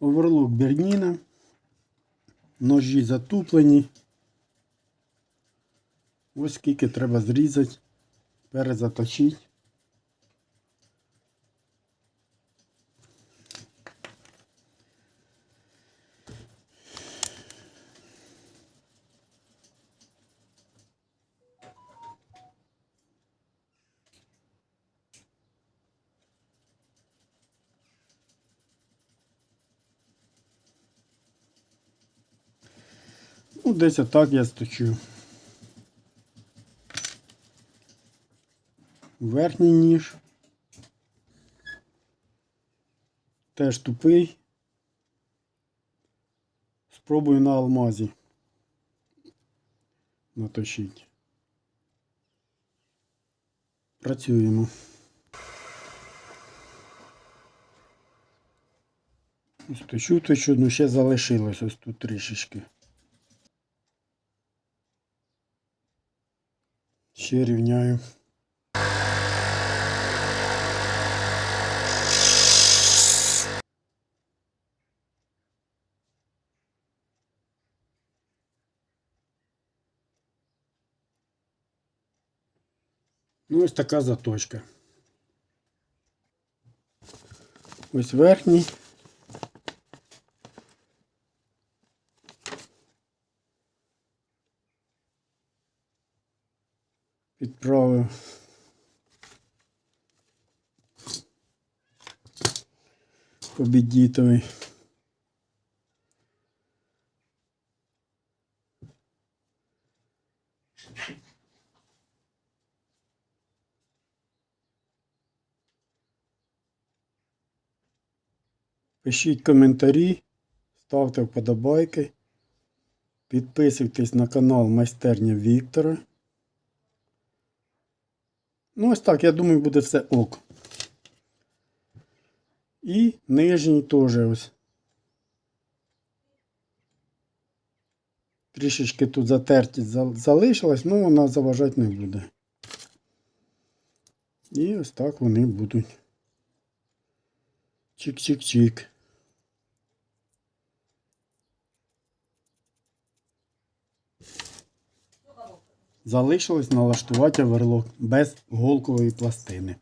Оверлок Берніна. Ножі затуплені. Ось скільки треба зрізати, перезаточити. Ну, десь отак я сточу. Верхній ніж. Теж тупий. Спробую на алмазі. Наточити. Працюємо. Ось точу, точу, ну ще залишилось ось тут трішечки. Ще рівняю. Ну, ось така заточка. Ось верхній. Підправив. Побідітовий. Пишіть коментарі, ставте вподобайки, підписуйтесь на канал Майстерня Віктора. Ну, ось так, я думаю, буде все ок. І нижній теж ось. Трішечки тут затертість залишилась, ну вона заважати не буде. І ось так вони будуть. Чик-чик-чик. Залишилось налаштувати оверлок без голкової пластини.